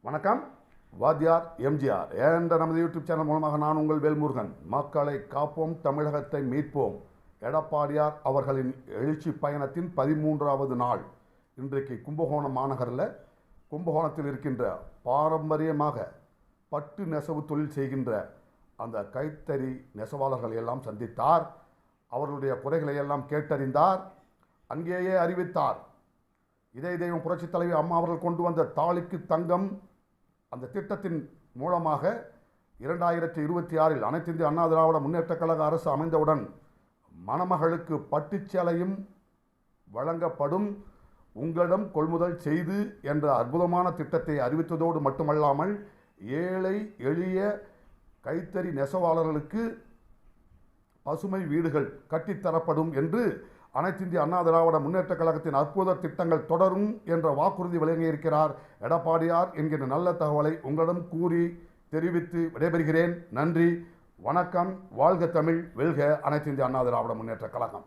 வணக்கம். வாத்தியார் எம்ஜிஆர். என்ற நமது யூடியூப் சேனல் மூலமாக நான் உங்கள் வேல்முருகன். மக்களை காப்போம் தமிழகத்தை மீட்போம். எடப்பாடியார் அவர்களின் எழுச்சி பயணத்தின் பதிமூன்றாவது நாள். இன்றைக்கு கும்பகோணம் மாநகரில் கும்பகோணத்தில் இருக்கின்ற பாரம்பரியமாக பட்டு நெசவு தொழில் செய்கின்ற அந்த கைத்தறி நெசவாளர்களை எல்லாம் சந்தித்தார். அவர்களுடைய குறைகளை எல்லாம் கேட்டறிந்தார். அங்கேயே அறிவித்தார். இதே தெய்வம் புரட்சித் தலைவி அம்மா அவர்கள் கொண்டு வந்த தாலிக்கு தங்கம் அந்த திட்டத்தின் மூலமாக இரண்டாயிரத்தி இருபத்தி ஆறில் அனைத்து இந்திய அண்ணா திராவிட முன்னேற்றக் கழக அரசு அமைந்தவுடன் மணமகளுக்கு பட்டுச்சேலையும் வழங்கப்படும். உங்களிடம் கொள்முதல் செய்து என்ற அற்புதமான திட்டத்தை அறிவித்ததோடு மட்டுமல்லாமல் ஏழை எளிய கைத்தறி நெசவாளர்களுக்கு பசுமை வீடுகள் கட்டித்தரப்படும் என்று அனைத்திந்திய அண்ணா திராவிட முன்னேற்றக் கழகத்தின் அற்புத திட்டங்கள் தொடரும் என்ற வாக்குறுதி வழங்கியிருக்கிறார். எடப்பாடியார் என்கிற நல்ல தகவலை உங்களிடம் கூறி தெரிவித்து விடைபெறுகிறேன். நன்றி. வணக்கம். வாழ்க தமிழ். வெல்க அனைத்திந்திய அண்ணா திராவிட முன்னேற்றக் கழகம்.